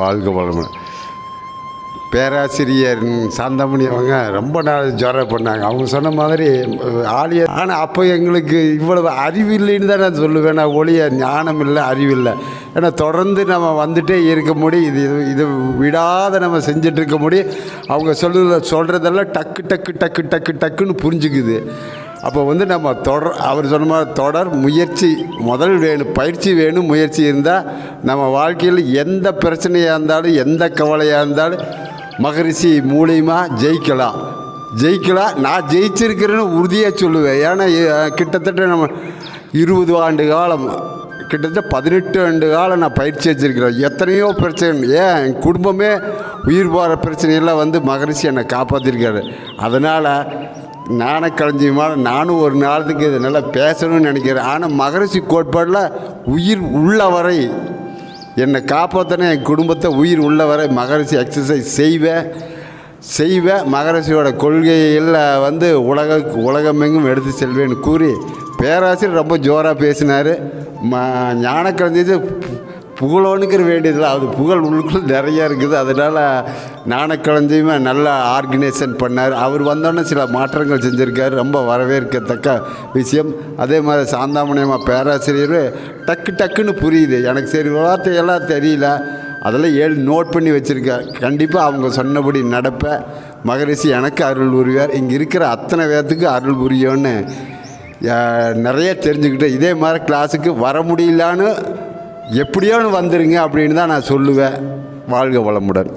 வாழ்க வளமுடன். பேராசிரியர் சாந்தமணி அவங்க ரொம்ப நாள் ஜுரம் பண்ணாங்க. அவங்க சொன்ன மாதிரி ஆலிய ஆனால் அப்போ எங்களுக்கு இவ்வளவு அறிவு இல்லைன்னு தான் நான் சொல்லுவேன். நான் ஒளிய ஞானம் இல்லை அறிவு இல்லை ஏன்னா தொடர்ந்து நம்ம வந்துட்டே இருக்க முடியும் இது இது இது விடாத நம்ம செஞ்சுட்டு இருக்க முடியும் அவங்க சொல்லுற சொல்கிறதெல்லாம் டக்கு டக்கு டக்கு டக்கு டக்குன்னு புரிஞ்சுக்குது. அப்போ வந்து நம்ம தொடர் அவர் சொன்ன மாதிரி தொடர் முயற்சி முதல் வேணும் பயிற்சி வேணும் முயற்சி இருந்தால் நம்ம வாழ்க்கையில் எந்த பிரச்சனையாக இருந்தாலும் எந்த கவலையாக இருந்தாலும் மகரிஷி மூலியமாக ஜெயிக்கலாம். ஜெயிக்கலாம் நான் ஜெயிச்சிருக்கிறேன்னு உறுதியாக சொல்லுவேன். ஏன்னா கிட்டத்தட்ட நம்ம இருபது ஆண்டு காலம் கிட்டத்தட்ட பதினெட்டு ஆண்டு காலம் நான் பயிற்சி வச்சுருக்கிறேன். எத்தனையோ பிரச்சனை. ஏன்? என் குடும்பமே உயிர் போகிற பிரச்சனையெல்லாம் வந்து மகரிஷி என்னை காப்பாற்றிருக்காரு அதனால் ஞானக்களஞ்சியமான நானும் ஒரு நாளத்துக்கு இது நல்லா பேசணும்னு நினைக்கிறேன். ஆனால் மகரிஷி கோட்பாடில் உயிர் உள்ள வரை என்னை காப்பாற்றின என் குடும்பத்தை உயிர் உள்ள வரை மகரிஷி எக்ஸசைஸ் செய்வேன். செய்வேன். மகரிஷியோட கொள்கையில் வந்து உலக உலகமெங்கும் எடுத்து செல்வேன்னு கூறி பேராசிரியர் ரொம்ப ஜோராக பேசினார். ம ஞானக்கலைஞது புகழோனுக்கிற வேண்டியதில்லை அது புகழ் உள்ளுக்குள்ள நிறைய இருக்குது. அதனால் ஞானக்கிழந்தையுமே நல்லா ஆர்கனைசேஷன் பண்ணார். அவர் வந்தோடனே சில மாற்றங்கள் செஞ்சுருக்கார். ரொம்ப வரவேற்கத்தக்க விஷயம். அதே மாதிரி சாந்தாமணியம்மா பேராசிரியர் டக்கு டக்குன்னு புரியுது. எனக்கு சரி வார்த்தையெல்லாம் தெரியல. அதெல்லாம் ஏழு நோட் பண்ணி வச்சுருக்கேன் கண்டிப்பாக அவங்க சொன்னபடி நடப்பேன் மகரிஷி எனக்கு அருள் புரிவார். இங்கே இருக்கிற அத்தனை பேர்த்துக்கு அருள் புரியும்னு நிறைய தெரிஞ்சுக்கிட்டேன். இதே மாதிரி கிளாஸுக்கு வர முடியலான்னு எப்படியோன்னு வந்துடுங்க அப்படின்னு தான் நான் சொல்லுவேன். வாழ்க வளமுடன்.